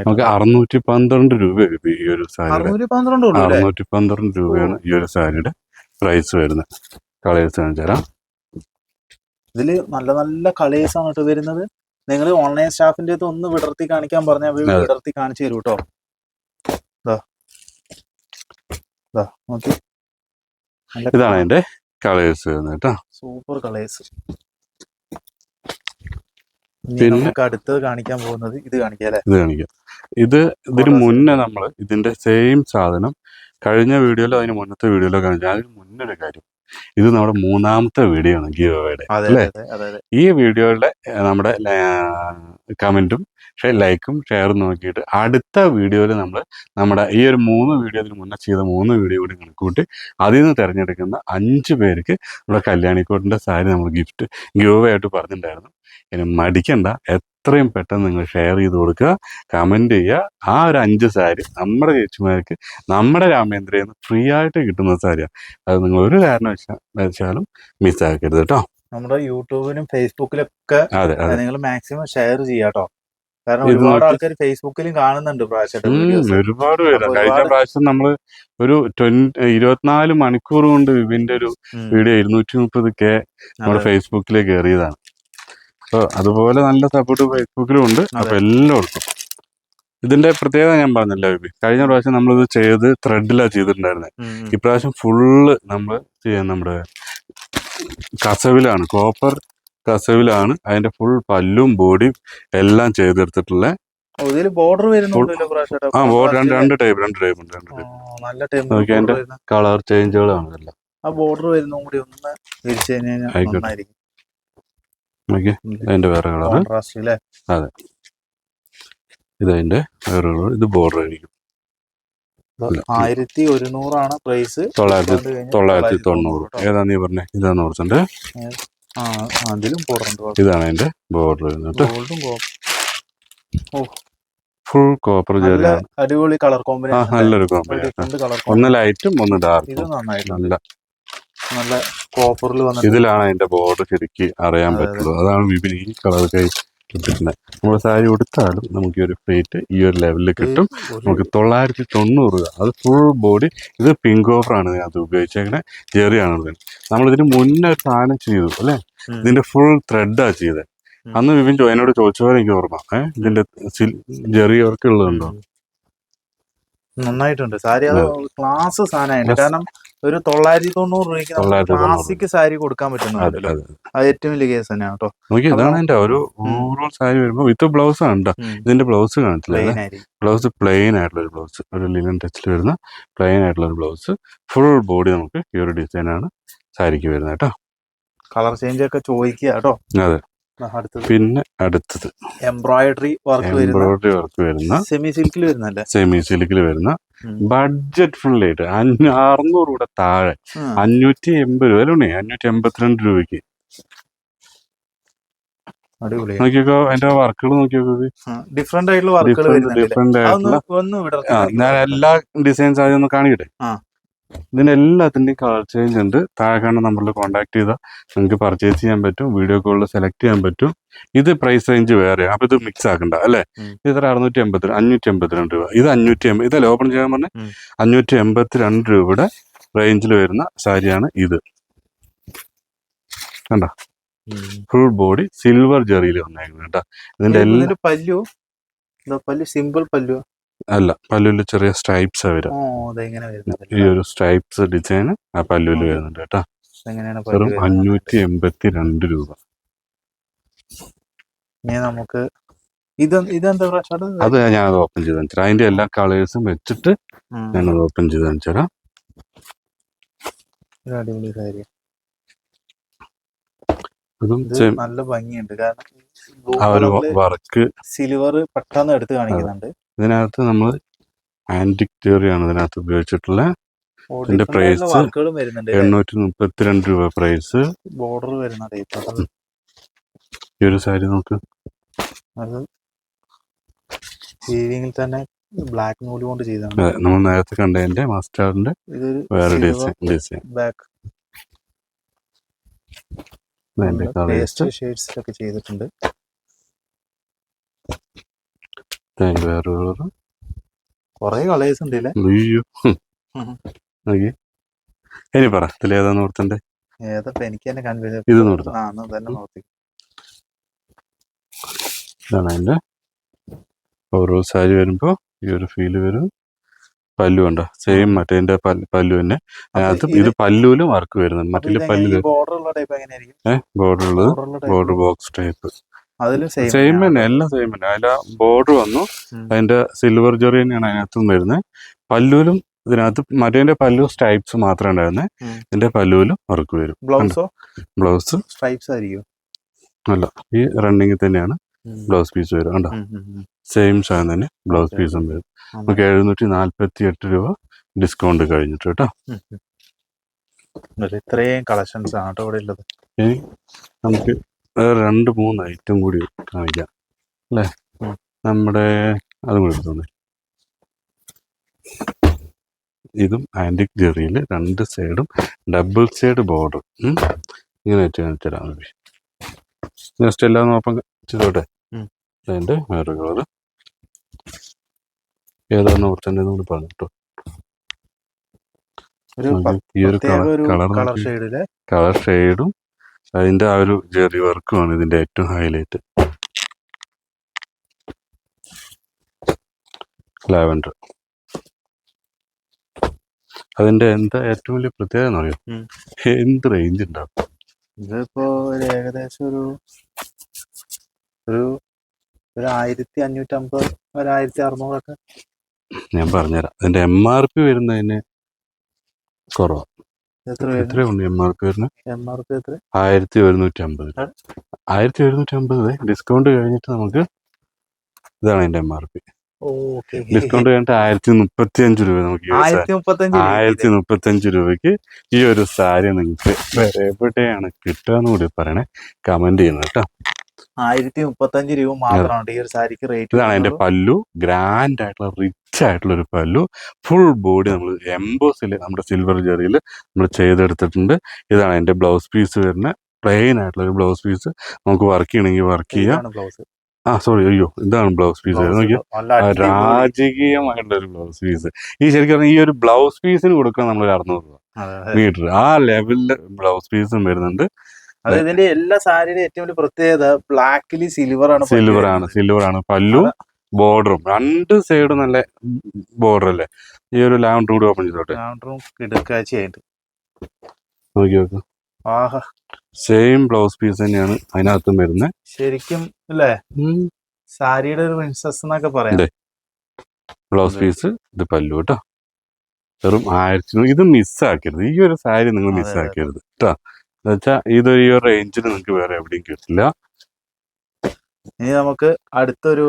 നമുക്ക് അറുന്നൂറ്റി പന്ത്രണ്ട് രൂപ ഈ ഒരു സാരിയുടെ അറുന്നൂറ്റി പന്ത്രണ്ട് രൂപയാണ് ഈ ഒരു സാരിയുടെ പ്രൈസ് വരുന്നത്. കളേഴ്സ് കാണിച്ചു തരാം. ഇതിൽ നല്ല നല്ല കളേഴ്സ് ആണ് വരുന്നത്. നിങ്ങൾ ഓൺലൈൻ സ്റ്റാഫിന്റെ അടുത്ത് ഒന്ന് വിടർത്തി കാണിക്കാൻ പറഞ്ഞാൽ വിടർത്തി കാണിച്ചു തരൂ കേട്ടോ നോക്കി. ഇതാണ് എന്റെ കളേഴ്സ് കേട്ടോ. സൂപ്പർ കളേഴ്സ് നമുക്ക് അടുത്തത് കാണിക്കാൻ പോകുന്നത് ഇത് കാണിക്കാല്ലേ ഇത് കാണിക്കാം. ഇത് ഇതിന്. മുന്നേ നമ്മൾ ഇതിന്റെ സെയിം സാധനം കഴിഞ്ഞ വീഡിയോയിലോ അതിന് മുന്നത്തെ വീഡിയോയിലോ കാണിച്ചു. അതിന് മുന്നേ ഒരു കാര്യം. ഇത് നമ്മുടെ മൂന്നാമത്തെ വീഡിയോ ആണ് ഗീവ് അവയുടെ അല്ലേ? ഈ വീഡിയോയുടെ നമ്മുടെ കമന്റും ലൈക്കും ഷെയറും നോക്കിയിട്ട് അടുത്ത വീഡിയോയിൽ നമ്മൾ നമ്മുടെ ഈ ഒരു മൂന്ന് വീഡിയോ ഇതിന് മുന്നേ ചെയ്ത മൂന്ന് വീഡിയോ കൂടി കണക്കൂട്ടി അതിൽ നിന്ന് തിരഞ്ഞെടുക്കുന്ന അഞ്ച് പേർക്ക് നമ്മുടെ കല്യാണിക്കോട്ടിന്റെ സാരി നമ്മൾ ഗിഫ്റ്റ് ഗീവ് ആയിട്ട് പറഞ്ഞിട്ടുണ്ടായിരുന്നു ഇനി മടിക്കണ്ട എത്രയും പെട്ടെന്ന് നിങ്ങൾ ഷെയർ ചെയ്ത് കൊടുക്കുക. കമന്റ് ചെയ്യുക. ആ ഒരു അഞ്ച് സാരി നമ്മുടെ ചേച്ചിമാർക്ക് നമ്മുടെ രാമേന്ദ്രയിൽ നിന്ന് ഫ്രീ ആയിട്ട് കിട്ടുന്ന സാരിയാണ് അത് നിങ്ങൾ ഒരു കാരണവശാലും വെച്ചാലും മിസ്സാക്കരുത് കേട്ടോ. നമ്മുടെ യൂട്യൂബിലും ഫേസ്ബുക്കിലൊക്കെ നിങ്ങൾ മാക്സിമം ഷെയർ ചെയ്യാട്ടോ കാരണം ഒരുപാട് ആൾക്കാർ ഫേസ്ബുക്കിലും കാണുന്നുണ്ട് പ്രാവശ്യം ഒരുപാട് പേര്. കഴിഞ്ഞ പ്രാവശ്യം നമ്മൾ ഒരു ഇരുപത്തിനാല് മണിക്കൂർ കൊണ്ട് വിവിന്റെ ഒരു വീഡിയോ ഇരുന്നൂറ്റി മുപ്പത് കെ നമ്മുടെ ഫേസ്ബുക്കിലേക്ക് കയറിയതാണ്. അപ്പൊ അതുപോലെ നല്ല സപ്പോർട്ട് ഫേസ്ബുക്കിലും ഉണ്ട്. അപ്പോൾ എല്ലാം എല്ലാവർക്കും. ഇതിന്റെ പ്രത്യേകത ഞാൻ പറഞ്ഞില്ല ബേബി. കഴിഞ്ഞ പ്രാവശ്യം നമ്മളിത് ചെയ്ത് ത്രെഡിലാ ചെയ്തിട്ടുണ്ടായിരുന്നത് ഇപ്രാവശ്യം ഫുള്ള് നമ്മൾ ചെയ്യാൻ നമ്മുടെ കസവിലാണ് കോപ്പർ കസവിലാണ് അതിന്റെ ഫുൾ പല്ലും ബോഡിയും എല്ലാം ചെയ്തെടുത്തിട്ടുള്ള ബോർഡർ ആ ബോർഡ് രണ്ട് രണ്ട് ടൈപ്പ് രണ്ട് ടൈപ്പ് ഉണ്ട് രണ്ട് ടൈപ്പ് നോക്കി അതിന്റെ കളർ ചേഞ്ചുകളാണ് ആ ബോർഡർ വരുന്ന കൂടി ഒന്ന് ആയിക്കോട്ടെ. അതിന്റെ വേറെ കളർ അതെ. ഇത് അതിന്റെ വേറെ കളർ ഇത് ബോർഡർ ആയിരിക്കും. ആയിരത്തി ഒരുന്നൂറാണ് പ്രൈസ് തൊള്ളായിരത്തി തൊള്ളായിരത്തി തൊണ്ണൂറ് ഏതാ നീ പറഞ്ഞേ? ഇതാണ് അതിലും ബോർഡർ ഇതാണ് അതിന്റെ ബോർഡർ വരുന്നത് ഓ. ഫുൾ കോപ്പർ അടിപൊളി കളർ കോമ്പിനേഷൻ നല്ലൊരു കോമ്പിനേഷൻ ഒന്ന് ലൈറ്റും ഒന്ന് ഡാർക്കും നല്ല നല്ല കോപ്പറിൽ വന്നിട്ട് ഇതിലാണ് അതിന്റെ ബോർഡർ ശരിക്ക് അറിയാൻ. പറ്റുള്ളൂ അതാണ് വിപിൻ ഈ കളർ കൈ നമ്മൾ സാരി ഉടുത്താലും നമുക്ക് ഈ ഒരു പ്ലേറ്റ് ഈ ഒരു ലെവലിൽ കിട്ടും. നമുക്ക് തൊള്ളായിരത്തി തൊണ്ണൂറ് രൂപ. അത് ഫുൾ ബോഡി ഇത് പിങ്ക് ഓഫർ ആണ് അത് ഉപയോഗിച്ചേക്കണേ. ജെറിയാണ് നമ്മൾ ഇതിന് മുന്നേ ഒരു സാധനം ചെയ്തു അല്ലെ? ഇതിന്റെ ഫുൾ ത്രെഡാ ചെയ്തത്. അന്ന് വിപിൻ എന്നോട് ചോദിച്ചപോലെ എനിക്ക് ഓർമ്മ. ഏഹ് ഇതിന്റെ ജെറി വർക്ക് ഉള്ളതുണ്ടോ? നന്നായിട്ടുണ്ട്. സാരി അത് ക്ലാസ് സാധനമായിട്ട് കാരണം ഒരു തൊള്ളായിരത്തി തൊണ്ണൂറ് രൂപയ്ക്ക് നമുക്ക് ക്ലാസിക് സാരി കൊടുക്കാൻ പറ്റുന്ന പറ്റുന്നുണ്ടല്ലോ അതെ. ഏറ്റവും വലിയ കേസ് തന്നെയാണ് കേട്ടോ. നോക്കി ഇതാണ് എന്റെ ഒരു. ഓവറോൾ സാരി വരുമ്പോ വിത്ത് ബ്ലൗസ് ആണ്. ഇതിന്റെ ബ്ലൗസ് കാണത്തില്ല ബ്ലൗസ് പ്ലെയിൻ ആയിട്ടുള്ള ഒരു ബ്ലൗസ് ഒരു ലിനൻ ടച്ചിൽ വരുന്ന പ്ലെയിൻ ആയിട്ടുള്ള ഒരു ബ്ലൗസ്. ഫുൾ ബോഡി നമുക്ക് ഈ ഒരു ഡിസൈൻ ആണ് സാരിക്ക് വരുന്നത് കേട്ടോ. കളർ ചേഞ്ച് ഒക്കെ ചോദിക്കുക കേട്ടോ. അതെ. പിന്നെ അടുത്തത്. എംബ്രോയിഡറി വർക്ക് എംബ്രോയിഡറി വർക്ക് വരുന്ന സെമി സിൽക്കിൽ വരുന്നല്ലേ? സെമി സിൽക്കിൽ വരുന്ന ബഡ്ജറ്റ് ഫ്രണ്ട്ലി ആയിട്ട് അറുന്നൂറ് കൂടെ താഴെ. അഞ്ഞൂറ്റി എൺപത് രൂപ. അല്ലേ അഞ്ഞൂറ്റി എൺപത്തിരണ്ട് രൂപയ്ക്ക്. അടിപൊളി. നോക്കിയോക്കോ അതിന്റെ വർക്കുകൾ നോക്കിയോക്കോ ഡിഫറെന്റ് ആയിട്ടുള്ള വർക്കുകൾ ഡിഫറെന്റ് ആയിട്ടുള്ള ഞാൻ എല്ലാ ഡിസൈൻസ് ആദ്യം ഒന്ന് കാണിക്കട്ടെ? ആ. ഇതിന് എല്ലാത്തിന്റെയും കളർ ചേഞ്ച് ഉണ്ട്. താഴെ കാണുന്ന നമ്പറിൽ കോൺടാക്ട് ചെയ്താൽ നിങ്ങൾക്ക് പർച്ചേസ് ചെയ്യാൻ പറ്റും വീഡിയോ കോളിൽ സെലക്ട് ചെയ്യാൻ പറ്റും. ഇത് പ്രൈസ് റേഞ്ച് വേറെ അപ്പൊ ഇത് മിക്സ് ആക്കണ്ട അല്ലേ? ഇത്ര അറുന്നൂറ്റി എൺപത്തി അഞ്ഞൂറ്റി എൺപത്തിരണ്ട് രൂപ. ഇത് അഞ്ഞൂറ്റി എൺപത് ഇതല്ലേ ഓപ്പൺ ചെയ്യാൻ പറഞ്ഞ. അഞ്ഞൂറ്റി എൺപത്തി രണ്ട് രൂപയുടെ റേഞ്ചിൽ വരുന്ന സാരിയാണ് ഇത്. കണ്ട? ഫുൾ ബോഡി സിൽവർ ജെറിയിൽ വന്നേക്കുന്നത് കേട്ടോ. ഇതിന്റെ എല്ലാ പല്ലു. പല്ലു സിമ്പിൾ പല്ലു അല്ല പല്ലുവിൽ ചെറിയ സ്ട്രൈപ്സ് വരാം. ഈ ഒരു സ്ട്രൈപ്സ് ഡിസൈൻ ആ പല്ലുവിൽ. വരുന്നുണ്ട് കേട്ടോ. വെറും അഞ്ഞൂറ്റി എൺപത്തി രണ്ട് രൂപ നമുക്ക് അത് ഇതെന്താ അത് ഞാനത് ഓപ്പൺ ചെയ്ത് കാണിച്ചു അതിന്റെ എല്ലാ കളേഴ്സും വെച്ചിട്ട് ഞാനത് ഓപ്പൺ ചെയ്ത് കാണിച്ചു തരാം. അടിപൊളി സാരി. അതും നല്ല ഭംഗിയുണ്ട്. കാരണം ആ ഒരു വർക്ക് സിൽവർ പെട്ടെന്ന് എടുത്ത് കാണിക്കുന്നുണ്ട്. ഇതിനകത്ത് നമ്മൾ ആന്റിക് തിയറിയാണ് ഇതിനകത്ത് ഉപയോഗിച്ചിട്ടുള്ള ഇതിന്റെ പ്രൈസ് എണ്ണൂറ്റി മുപ്പത്തിരണ്ട് രൂപ പ്രൈസ് ബോർഡർ വരുന്നത് ഈ ഒരു സാരി നമുക്ക് അത് വീവിങ്ങിൽ തന്നെ ബ്ലാക്ക് നൂൽ കൊണ്ട് ചെയ്താണ് നമ്മൾ നേരത്തെ കണ്ടതിന്റെ മാസ്റ്റാറിന്റെ വേറെ ഡിസൈൻ ഡിസൈൻ ബാക്ക് ഷെയ്ഡ്സിലൊക്കെ ചെയ്തിട്ടുണ്ട് അതിന്റെ വേറെ കളർ കുറെ കളേഴ്സ് ഉണ്ട് ഇല്ലേ അയ്യോ നോക്കി ഇനി പറ ഇതിൽ ഏതാ നോർത്തണ്ടേ ഏതപ്പോ എനിക്ക് തന്നെ കൺഫ്യൂസ് ഇത് നിർത്താം. ഇതാണ് അതിന്റെ. ഓരോ സാരി വരുമ്പോ ഈ ഒരു ഫീൽ വരും. പല്ലു ഉണ്ടോ സെയിം മറ്റേതിന്റെ പല്ലു തന്നെ. അതിനകത്ത് ഇത് പല്ലുവിലും വർക്ക് വരുന്നുണ്ട്. മറ്റേ പല്ലു ബോർഡർ ഉള്ളത് ബോർഡർ ഉള്ള ബോർഡർ ബോക്സ് ടൈപ്പ് അതിലും സെയിം തന്നെ എല്ലാം സെയിം തന്നെ. അതിന്റെ ബോർഡർ വന്നു. അതിന്റെ സിൽവർ ജെറി തന്നെയാണ് അതിനകത്തും വരുന്നത് പല്ലുവിലും ഇതിനകത്ത് മറ്റേതിന്റെ പല്ലു സ്ട്രൈപ്സ് മാത്രമേ ഉണ്ടായിരുന്നേ. ഇതിന്റെ പല്ലുവിലും വർക്ക് വരും. ബ്ലൗസോ ബ്ലൗസ് സ്ട്രൈപ്സ് ആയിരിക്കും അല്ല ഈ റണ്ണിങ് തന്നെയാണ്. ബ്ലൗസ് പീസ് വരും. കണ്ടോ. സെയിം സാധനം തന്നെ. ബ്ലൗസ് പീസും വരും. നമുക്ക് എഴുന്നൂറ്റി നാല്പത്തി എട്ട് രൂപ ഡിസ്കൗണ്ട് കഴിഞ്ഞിട്ട് കേട്ടോ. ഇത്രയും കളക്ഷൻസ് ആണ് കേട്ടോ ഇവിടെ ഉള്ളത്. നമുക്ക് രണ്ട് മൂന്ന് ഐറ്റം കൂടി കാണിക്കാം. അല്ലേ? നമ്മുടെ അതും കൂടി എടുത്തോണ്ട് ഇതും ആന്റിക് ജെറിയിൽ രണ്ട് സൈഡും ഡബിൾ സൈഡ് ബോർഡർ ഇങ്ങനെ ഏറ്റവും കാണിച്ചു തരാം. ജസ്റ്റ് എല്ലാം നോക്കാം ചെയ്തോട്ടെ. അതിന്റെ അതിന്റെ വേറെ കളർ ഏതാണെന്ന് ഓർത്തന്നെ കൂടി പറഞ്ഞു കേട്ടോ. ഈ ഒരു കളർ കളർ ഷെയ്ഡും അതിന്റെ ആ ഒരു ജെറി വർക്കുമാണ് ഇതിന്റെ ഏറ്റവും ഹൈലൈറ്റ് ലാവൻഡർ അതിന്റെ എന്താ ഏറ്റവും വലിയ പ്രത്യേകത എന്നറിയോ അറിയോ? എന്ത് റേഞ്ച് ഉണ്ടാവും? ഇതിപ്പോ ഒരു ഏകദേശം ഒരു ഒരു ഒരു ആയിരത്തി അഞ്ഞൂറ്റി അമ്പത് ഒരു ആയിരത്തി അറുന്നൂറൊക്കെ ഞാൻ പറഞ്ഞുതരാം. അതിന്റെ എം ആർ പി വരുന്നതിന് കുറവാണ് എത്രയുണ്ട് എം ആർ പി വരുന്നത്? എം ആർ പി എത്ര? ആയിരത്തി ഒരുന്നൂറ്റി അമ്പത് ആ. ആയിരത്തി ഒരുന്നൂറ്റി അമ്പത് ഡിസ്കൗണ്ട് കഴിഞ്ഞിട്ട് നമുക്ക് ഇതാണ് അതിന്റെ എം ആർ പി ഡിസ്കൗണ്ട് കഴിഞ്ഞിട്ട് ആയിരത്തി മുപ്പത്തി അഞ്ച് രൂപ നമുക്ക് ആയിരത്തി മുപ്പത്തി അഞ്ച് രൂപയ്ക്ക് ഈ ഒരു സാരി നിങ്ങൾക്ക് എവിടെയാണ് കിട്ടുക എന്ന് കൂടി പറയണേ. കമന്റ് ചെയ്യുന്നത് കേട്ടോ. ആയിരത്തി മുപ്പത്തഞ്ച് രൂപ മാത്രമാണ് ഈ ഒരു സാരിക്ക് റേറ്റ് ഇതാണ് എന്റെ പല്ലു. ഗ്രാൻഡ് ആയിട്ടുള്ള റിച്ച് ആയിട്ടുള്ള ഒരു പല്ലു. ഫുൾ ബോഡി നമ്മൾ എംബോസിൽ നമ്മുടെ സിൽവർ ജെറിയിൽ നമ്മൾ ചെയ്തെടുത്തിട്ടുണ്ട്. ഇതാണ് എന്റെ ബ്ലൗസ് പീസ് വരുന്ന. പ്ലെയിൻ ആയിട്ടുള്ള ഒരു ബ്ലൗസ് പീസ് നമുക്ക് വർക്ക് ചെയ്യണമെങ്കിൽ വർക്ക് ചെയ്യാം. ആ സോറി അയ്യോ ഇതാണ് ബ്ലൗസ് പീസ് നോക്കിയോ. രാജകീയമായിട്ടുള്ള ഒരു ബ്ലൗസ് പീസ് ഈ ശരിക്കും പറഞ്ഞാൽ ഈ ഒരു ബ്ലൗസ് പീസിന് കൊടുക്കാൻ നമ്മൾ അറുന്നൂറ് രൂപ. മീറ്റർ ആ ലെവലിൽ ബ്ലൗസ് പീസും വരുന്നുണ്ട്. അത്. ഇതിന്റെ എല്ലാ സാരിയുടെ ഏറ്റവും വലിയ പ്രത്യേകത ബ്ലാക്കിൽ സിൽവർ ആണ് സിൽവർ ആണ് സിൽവർ ആണ്. പല്ലു ബോർഡറും രണ്ട് സൈഡും നല്ല ബോർഡർ അല്ലേ? ഈ ഒരു ലാവൺ കൂടി ഓപ്പൺ ചെയ്തോട്ടെ. കൗണ്ടറും കിടക്കാഴ്ചയായിട്ട്. നോക്കി നോക്ക്. ആഹാ. സെയിം ബ്ലൗസ് പീസ് തന്നെയാണ് അതിനകത്തും വരുന്നത് ശരിക്കും അല്ലേ? സാരിയുടെ ഒരു പ്രിൻസസ് എന്നൊക്കെ പറയാം. ബ്ലൗസ് പീസ് ഇത് പല്ലു കേട്ടോ. വെറും ആയിരത്തി ഇത് മിസ്സാക്കരുത് ഈ ഒരു സാരി നിങ്ങൾ. മിസ്സാക്കരുത് കേട്ടോ. എന്നുവെച്ചാൽ ഇതൊരു ഈ റേഞ്ചിൽ നിങ്ങൾക്ക് വേറെ എവിടെയും കിട്ടില്ല. ഇനി നമുക്ക് അടുത്തൊരു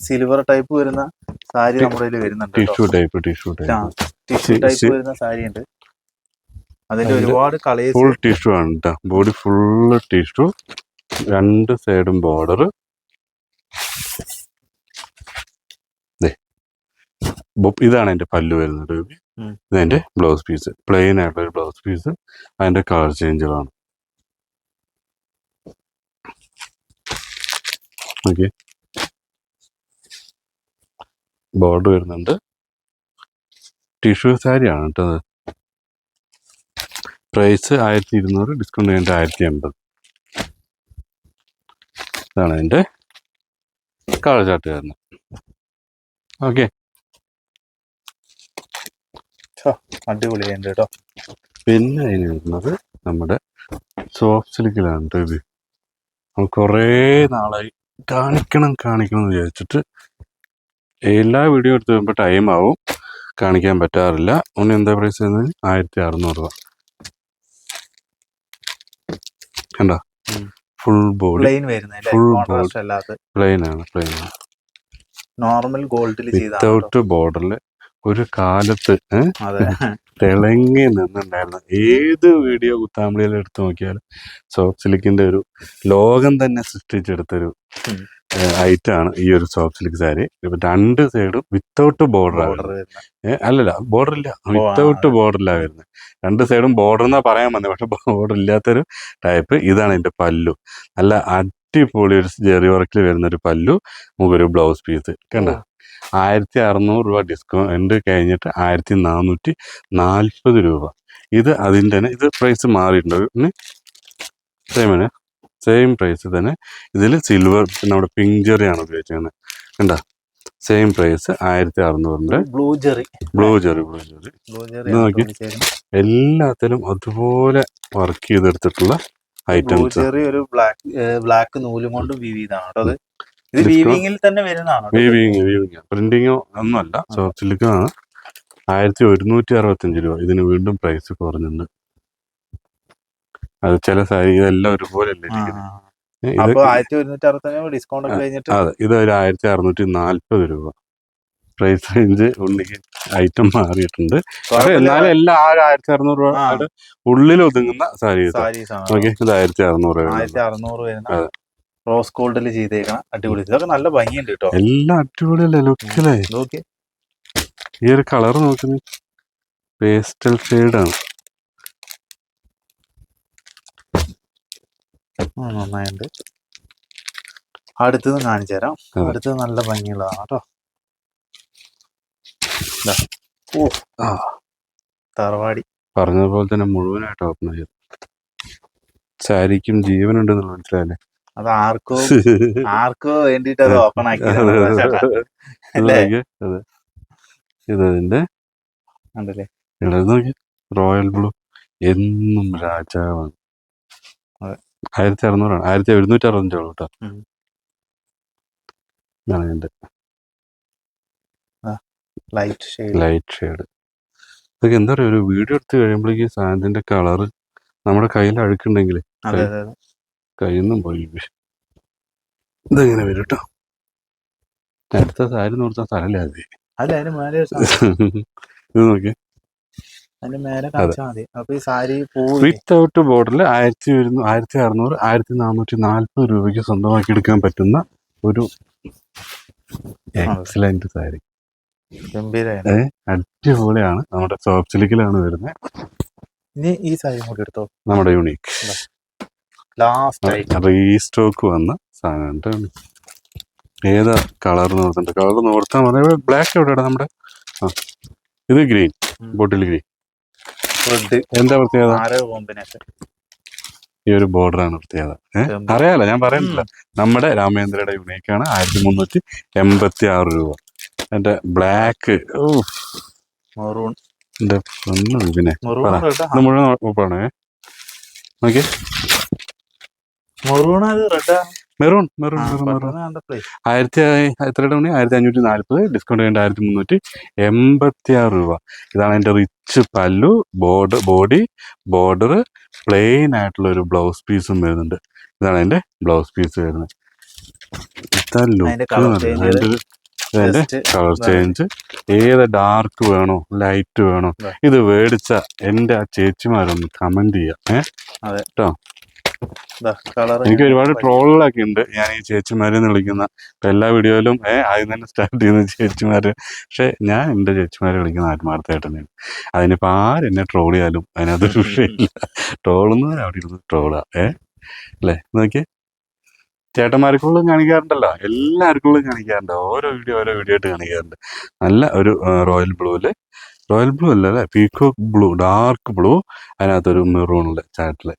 സിൽവർ ടൈപ്പ് വരുന്ന സാരി നമ്മുടെ വരുന്നുണ്ട് tissue type tissue type tissue type വരുന്ന സാരി ഉണ്ട് അതിന്റെ അതിന്റെ ഒരുപാട് കളേഴ്സ് ഫുൾ ടിഷ്യൂ ആണ് കേട്ടോ ബോഡി ഫുള്ള് ടിഷ്യൂ രണ്ട് സൈഡും ബോർഡർ ഇതാണ് എന്റെ പല്ലു വരുന്നത്. രൂപി ഇതെന്റെ ബ്ലൗസ് പീസ്. പ്ലെയിൻ ആയിട്ടുള്ള ബ്ലൗസ് പീസ്. അതിന്റെ കളർ ചേഞ്ചുകളാണ് ഓക്കെ. ബോർഡർ വരുന്നുണ്ട്. ടിഷ്യൂ സാരിയാണ് കേട്ടോ അത്. പ്രൈസ് ആയിരത്തി ഇരുന്നൂറ് ഡിസ്കൗണ്ട് കഴിഞ്ഞിട്ട് ആയിരത്തി അമ്പത് ഇതാണ് എന്റെ കളർ ചാർട്ട് വരുന്നത്. ഓക്കെ. അടിപൊളിയുണ്ട് കേട്ടോ. പിന്നെ അതിന് വരുന്നത് നമ്മുടെ സോഫ്റ്റ് സിൽക്കിലാണ് കേട്ടോ ഇത്. നമ്മൾ കുറേ നാളായി കാണിക്കണം കാണിക്കണം എന്ന് വിചാരിച്ചിട്ട് എല്ലാ വീഡിയോ എടുത്ത് വരുമ്പോൾ ടൈം ആവും. കാണിക്കാൻ പറ്റാറില്ല. ഒന്ന് എന്താ പ്രൈസ് വരുന്നത്? ആയിരത്തി അറുന്നൂറ് രൂപ. കണ്ടോ? ഫുൾ ബോഡി പ്ലെയിൻ വരുന്നത് ഫുൾ അല്ലാത്ത. പ്ലെയിൻ ആണ് പ്ലെയിൻ ആണ്. നോർമൽ ഗോൾഡിൽ. വിത്തൗട്ട് ബോർഡറിൽ ഒരു കാലത്ത് തിളങ്ങി നിന്നുണ്ടായിരുന്നു ഏത് വീഡിയോ കുത്താമ്പളിയിൽ എടുത്തു നോക്കിയാലും സോഫ്റ്റ് സിലിക്കിന്റെ ഒരു ലോകം തന്നെ സൃഷ്ടിച്ചെടുത്തൊരു ഐറ്റാണ് ഐറ്റം ആണ് ഈ ഒരു സോഫ്റ്റ് സിൽക്ക് സാരി. ഇപ്പൊ രണ്ട് സൈഡും വിത്തൗട്ട് ബോർഡർ അല്ലല്ല ബോർഡർ ഇല്ല വിത്തൗട്ട് ബോർഡറില്ല ബോർഡറിലാ വരുന്നത് രണ്ട് സൈഡും ബോർഡർ എന്നാ പറയാൻ വന്നത് പക്ഷെ ബോർഡർ ഇല്ലാത്തൊരു ടൈപ്പ് ഇതാണ് എന്റെ പല്ലു. നല്ല അടിപൊളി ഒരു ജെറി വർക്കിൽ വരുന്ന ഒരു പല്ലു മുഖൊരു ബ്ലൗസ് പീസ്. കണ്ട? ആയിരത്തി അറുന്നൂറ് രൂപ ഡിസ്കൗണ്ട് കഴിഞ്ഞിട്ട് ആയിരത്തി നാനൂറ്റി നാൽപ്പത് രൂപ. ഇത് അതിന്റെ തന്നെ ഇത് പ്രൈസ് മാറിയിട്ടുണ്ട്. സെയിം തന്നെ. സെയിം പ്രൈസ് തന്നെ. ഇതിൽ സിൽവർ നമ്മുടെ പിങ്ക് ജെറിയാണ് ഉപയോഗിച്ചിരിക്കുന്നത്. കണ്ടോ? സെയിം പ്രൈസ് ആയിരത്തി അറുന്നൂറിന്റെ blue jerry blue jerry blue jerry ഇത് നോക്കി. എല്ലാത്തിലും അതുപോലെ വർക്ക് ചെയ്തെടുത്തിട്ടുള്ള ഐറ്റംസ് ഒരു ബ്ലാക്ക് ബ്ലാക്ക് നൂലും കൊണ്ട് വീവ് ചെയ്താണ് കേട്ടോ അത്. ഇത് വീവിങ്ങിൽ തന്നെ വരുന്നതാണ്. വീവിങ് വീവിങ് പ്രിന്റിങ്ങോ ഒന്നുമല്ല. സിലിക്കാണ് ആയിരത്തി ഒരുന്നൂറ്റി അറുപത്തഞ്ച് രൂപ. ഇതിന് വീണ്ടും പ്രൈസ് കുറഞ്ഞിട്ടുണ്ട്. അത് ചില സാരി ഇതെല്ലാം ഒരുപോലെ ഡിസ്കൗണ്ട് അതെ. ഇത് ഒരു ആയിരത്തി അറുന്നൂറ്റി നാല്പത് രൂപ. പ്രൈസ് റേഞ്ച് ഉണ്ടെങ്കിൽ ഐറ്റം മാറിയിട്ടുണ്ട്. പക്ഷെ. എന്നാലും എല്ലാം ആ ഒരു ആയിരത്തി അറുന്നൂറ് രൂപ ഉള്ളിൽ ഒതുങ്ങുന്ന സാരി സാരീസ് ആണ് ഓക്കെ ഇത് ആയിരത്തി അറുന്നൂറ് രൂപ അതെ. റോസ് ഗോൾഡിൽ ചെയ്തേക്കണം അടിപൊളി. ഇതൊക്കെ നല്ല ഭംഗിയുണ്ട് കേട്ടോ എല്ലാം അടിപൊളിയല്ലേ ലുക്കിലേ നോക്കി. ഈ ഒരു കളർ നോക്കുന്നത് പേസ്റ്റൽ ഷെയ്ഡാണ് നന്നായിട്ടുണ്ട് അടുത്തത് കാണിച്ചു തരാം. അടുത്തത് നല്ല ഭംഗിയുള്ളതാണ് കേട്ടോ. ഓ. ആ. തറവാടി. പറഞ്ഞതുപോലെ തന്നെ മുഴുവനായിട്ട് ഓപ്പൺ ചെയ്തു സാരിക്കും ജീവനുണ്ടെന്നുള്ള മനസ്സിലായല്ലേ? അത് *laughs* ആർക്കോ ആർക്കോ വേണ്ടിട്ട് അത് ഓപ്പൺ ആക്കി അതെ, അതെ, അതെ. ഇത് അല്ലേ? നോക്കിയേ, അതെ. ഇത് അതിന്റെ ഉണ്ടല്ലേ? റോയൽ ബ്ലൂ എന്നും രാജാവാണ്. ആയിരത്തി അറുന്നൂറാണ് ആയിരത്തി എഴുന്നൂറ്റി അറുപത്തഞ്ചോളം കേട്ടോ ലൈറ്റ് ഷെയ്ഡ് ലൈറ്റ് ഷെയ്ഡ് ഇതൊക്കെ എന്താ പറയുക ഒരു വീഡിയോ എടുത്ത് കഴിയുമ്പോഴേക്ക് സാധനത്തിന്റെ കളറ് നമ്മുടെ കയ്യിൽ അഴുക്കുണ്ടെങ്കിൽ അതെ പോയി. ഇതെങ്ങനെ വരും കേട്ടോ അടുത്ത സാരി നിർത്താൻ സ്ഥലമില്ല അത്? അല്ല അതിന് മേലെ ഒരു സാധനം. *laughs* ഇത് നോക്കി അതിന്റെ മേലെ കാണിച്ചാൽ മതി. അപ്പൊ ഈ സാരി വിത്തൗട്ട് ബോർഡറിൽ ആയിരത്തി ഒരുന്നൂ ആയിരത്തി അറുന്നൂറ് ആയിരത്തി നാനൂറ്റി നാല്പത് രൂപയ്ക്ക് സ്വന്തമാക്കി എടുക്കാൻ പറ്റുന്ന ഒരു എക്സലന്റ് സാരി. അടിപൊളിയാണ്. നമ്മുടെ സോഫ്റ്റ് സിലിക്കിലാണ് വരുന്നത്. ഇനി ഈ സാരി കൂടി എടുത്തോ? നമ്മുടെ യൂണീക്ക് ലാസ്റ്റ് റീസ്റ്റോക്ക് വന്ന സാധനം ഏതാ കളർ നോർത്തുണ്ട് കളർ നോർത്താൻ മതി. ബ്ലാക്ക് എവിടെയാണ് നമ്മുടെ? ആ ഇത് ഗ്രീൻ. ബോട്ടിൽ ഗ്രീൻ എന്താ പ്രത്യേകത? ഈ ഒരു ബോർഡറാണ് പ്രത്യേകത. ഏഹ് അറിയാലോ ഞാൻ പറയുന്നില്ല നമ്മുടെ രാമേന്ദ്രയുടെ യുണീക്കാണ് ആയിരത്തി മുന്നൂറ്റി എൺപത്തി ആറ് രൂപ. എന്റെ ബ്ലാക്ക് ഓ മെറൂൺ എന്റെ ഒന്ന് പറ. മുഴുവൻ നോക്കി maroon red maroon maroon maroon ആയിരത്തി എത്രയുടെ മണി ആയിരത്തി അഞ്ഞൂറ്റി നാല്പത് ഡിസ്കൗണ്ട് ചെയ്യേണ്ട ആയിരത്തി മുന്നൂറ്റി എൺപത്തി ആറ് രൂപ. ഇതാണ് എന്റെ റിച്ച് പല്ലു ബോർഡർ ബോഡി ബോർഡർ പ്ലെയിൻ ആയിട്ടുള്ള ഒരു ബ്ലൗസ് പീസും വരുന്നുണ്ട്. ഇതാണ് എന്റെ ബ്ലൗസ് പീസ് വരുന്നത്. അതിന്റെ കളർ ചേഞ്ച് ഏത് ഡാർക്ക് വേണോ ലൈറ്റ് വേണോ ഇത് മേടിച്ച എന്റെ ആ ചേച്ചിമാരൊന്ന് കമന്റ് ചെയ്യാം. ഏഹ് കളർ എനിക്ക് ഒരുപാട് ട്രോളുകളൊക്കെ ഉണ്ട്. ഞാൻ ഈ ചേച്ചിമാരെ എന്ന് വിളിക്കുന്ന ഇപ്പൊ എല്ലാ വീഡിയോയിലും ഏഹ് ആദ്യം തന്നെ സ്റ്റാർട്ട് ചെയ്യുന്ന ചേച്ചിമാര്. പക്ഷെ ഞാൻ എന്റെ ചേച്ചിമാരെ വിളിക്കുന്ന ആത്മാർത്ഥമായിട്ട് തന്നെയാണ് അതിനിപ്പോ ആരെന്നെ ട്രോൾ ചെയ്യാലും അതിനകത്തൊരു വിഷയമില്ല. ട്രോളുന്നവർ അവിടെ ഇരുന്ന് ട്രോളാ ഏ? അല്ലേ? നോക്കിയേ. ചേട്ടന്മാർക്കുള്ളും കാണിക്കാറുണ്ടല്ലോ. എല്ലാവർക്കുള്ളും കാണിക്കാറുണ്ട്. ഓരോ വീഡിയോ ഓരോ വീഡിയോ ആയിട്ട് കാണിക്കാറുണ്ട്. നല്ല ഒരു റോയൽ ബ്ലൂൽ റോയൽ ബ്ലൂ അല്ല അല്ലേ? പീക്കോക്ക് ബ്ലൂ ഡാർക്ക് ബ്ലൂ അതിനകത്തൊരു മെറൂണിൽ ചാറ്റിൽ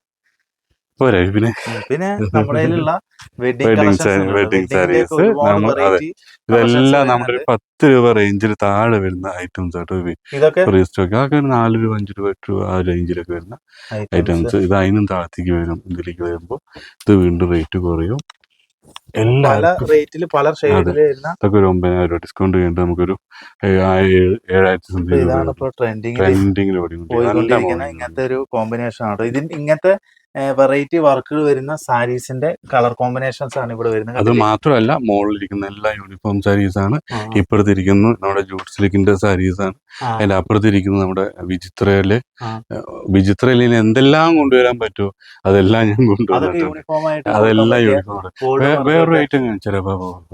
പോരെ പിന്നെ? പിന്നെ *laughs* നമ്മുടെ കയ്യിലുള്ള Wedding വെഡിങ് സാരീസ്. ഇതെല്ലാം നമ്മുടെ ഒരു പത്ത് രൂപ റേഞ്ചിൽ താഴെ വരുന്ന ഐറ്റംസ് ആട്ടോ ഇതൊക്കെ? അതൊക്കെ നാല് രൂപ അഞ്ച് രൂപ എട്ട് രൂപ ആ റേഞ്ചിലൊക്കെ വരുന്ന ഐറ്റംസ് ഇത് അതിനും താഴത്തേക്ക് വരും ഇതിലേക്ക് വരുമ്പോൾ ഇത് വീണ്ടും റേറ്റ് കുറയും. ഇതൊക്കെ ഒരു ഒമ്പതിനായിരം രൂപ ഡിസ്കൗണ്ട് ചെയ്യേണ്ടത് നമുക്കൊരു ഏഴായിരത്തി ഇപ്പൊ സംതിങ് ഇതാണ് രൂപ ഇപ്പൊ ട്രെൻഡിങ് ട്രെൻഡിങ്ങിൽ ഓടിക്കൊണ്ട് നല്ല പോയിക്കൊണ്ടിരിക്കുന്ന model ഇങ്ങനത്തെ ഒരു കോമ്പിനേഷൻ ആണ്. ഇതിന് ഇങ്ങനത്തെ വെറൈറ്റി വർക്കുകൾ വരുന്ന സാരീസിന്റെ കളർ കോമ്പിനേഷൻസ് ആണ് ഇവിടെ വരുന്നത്. അത് മാത്രമല്ല മുകളിലിരിക്കുന്ന എല്ലാ യൂണിഫോം സാരീസ് ആണ്. ഇപ്പുറത്തിരിക്കുന്നു നമ്മുടെ ജൂട്ട് സിലിക്കിന്റെ സാരീസ് ആണ്. അതിൽ അതിന്റെ അപ്പുറത്തിരിക്കുന്നത് നമ്മുടെ വിചിത്രയിൽ. വിചിത്രയിൽ എന്തെല്ലാം കൊണ്ടുവരാൻ പറ്റുമോ? അതെല്ലാം ഞാൻ കൊണ്ടുവന്നിട്ടുണ്ട് അതെല്ലാം യൂണിഫോം വേറൊരു ഐറ്റം ചിലപ്പോ.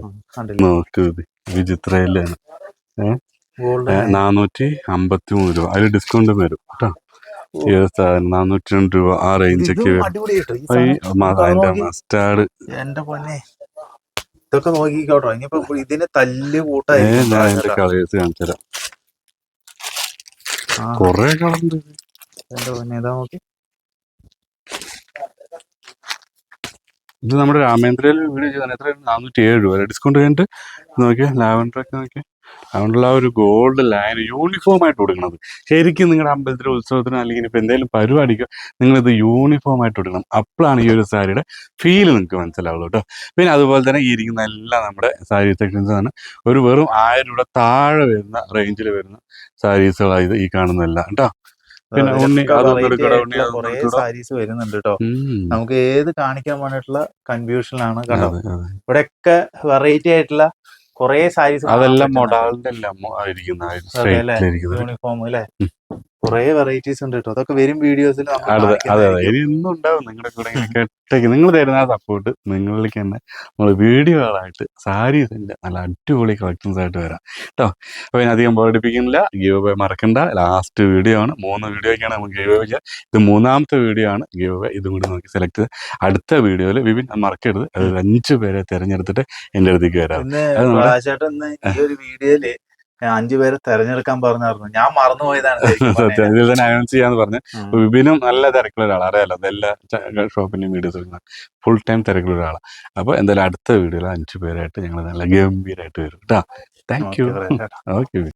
വിചിത്രയിലാണ്. നാനൂറ്റി അമ്പത്തി മൂന്ന് രൂപ അതിൽ ഡിസ്കൗണ്ട് വരും. കേട്ടോ നാനൂറ്റി രണ്ട് രൂപ ആ റേഞ്ചൊക്കെ അതിന്റെ മസ്റ്റാർഡ് എന്റെ പൊന്നെ. ഇതൊക്കെ നോക്കിക്കോട്ടോ ഇനിയിപ്പോ ഇതിന് തല്ല് കളേഴ്സ് കൊറേ കളറുണ്ട് എന്റെ പൊന്നെ ഇതാ നോക്കി. ഇത് നമ്മുടെ രാമേന്ദ്രയിൽ വീഡിയോ ചെയ്താണ് എത്ര നാനൂറ്റി ഏഴ് രൂപ ഡിസ്കൗണ്ട് കഴിഞ്ഞിട്ട് നോക്കിയാൽ ലാവൻഡർ ഒക്കെ നോക്കിയാൽ ആ ഒരു ഗോൾഡ് ലൈൻ യൂണിഫോം ആയിട്ട് കൊടുക്കണത് ശരിക്കും നിങ്ങളുടെ അമ്പലത്തിലെ ഉത്സവത്തിന് അല്ലെങ്കിൽ ഇപ്പൊ എന്തെങ്കിലും പരിപാടിക്കോ നിങ്ങളിത് യൂണിഫോം ആയിട്ട് കൊടുക്കണം അപ്പോഴാണ് ഈ ഒരു സാരിയുടെ ഫീൽ നിങ്ങൾക്ക് മനസ്സിലാവുള്ളൂ കേട്ടോ പിന്നെ അതുപോലെ തന്നെ ഈ ഇരിക്കുന്ന എല്ലാം നമ്മുടെ സാരി സെക്ഷൻസ് ആണ്. ഒരു വെറും ആയിരം രൂപ താഴെ വരുന്ന റേഞ്ചിൽ വരുന്ന സാരീസുകളായി ഈ കാണുന്നതല്ല കേട്ടോ അതൊന്നും സാരീസ് വരുന്നുണ്ട് കേട്ടോ നമുക്ക് ഏത് കാണിക്കാൻ വേണ്ടിയിട്ടുള്ള കൺഫ്യൂഷനാണ് കണ്ടോ? അതെ, അതെ. ഇവിടെയൊക്കെ വെറൈറ്റി ആയിട്ടുള്ള കുറെ സാരീസ് അതെല്ലാം മൊഡാളിന്റെ എല്ലാം ഇരിക്കുന്ന യൂണിഫോം അല്ലെ. കുറെ വെറൈറ്റീസ് ഉണ്ട് കേട്ടോ അതൊക്കെ വരും വീഡിയോസിൽ അതെ അതെ അതെ. ഇനി ഇന്നും ഉണ്ടാവും നിങ്ങളുടെ കൂടെ കേട്ടേക്ക് നിങ്ങൾ തരുന്ന സപ്പോർട്ട് നിങ്ങളിലേക്ക് തന്നെ നമ്മൾ വീഡിയോകളായിട്ട് സാരീസിന്റെ നല്ല അടിപൊളി കളക്ഷൻസ് ആയിട്ട് വരാം. കേട്ടോ അപ്പൊ ഇനി അധികം ബോറടിപ്പിക്കുന്നില്ല. ഗീവ് അവേ മറക്കണ്ട. ലാസ്റ്റ് വീഡിയോ ആണ്. മൂന്ന് വീഡിയോക്കാണ് നമുക്ക് ഗീവ് അവേ ഇത് മൂന്നാമത്തെ വീഡിയോ ആണ് ഗീവ് അവേ ഇതും കൂടി നോക്കി സെലക്ട് ചെയ്ത് അടുത്ത വീഡിയോയിൽ വിപിൻ മറക്കരുത്. അത് അഞ്ച് പേരെ തിരഞ്ഞെടുത്തിട്ട് എന്റെ അടുത്തേക്ക് വരാം. വീഡിയോയിൽ അഞ്ചു പേരെ തെരഞ്ഞെടുക്കാൻ പറഞ്ഞായിരുന്നു. ഞാൻ മറന്നുപോയതാണ് അനൗൺസ് *laughs* ചെയ്യാന്ന് പറഞ്ഞു. വിപിനും നല്ല തിരക്കുള്ള ഒരാളാണ് അറിയാലോ എല്ലാ ഷോപ്പിന്റെയും വീഡിയോസ് എടുക്കുന്ന ഫുൾ ടൈം തിരക്കുള്ള ഒരാളാണ് അപ്പൊ എന്തായാലും അടുത്ത വീഡിയോയിൽ അഞ്ചു പേരായിട്ട് ഞങ്ങൾ നല്ല ഗംഭീരമായിട്ട് വരും. കേട്ടോ. Thank you okay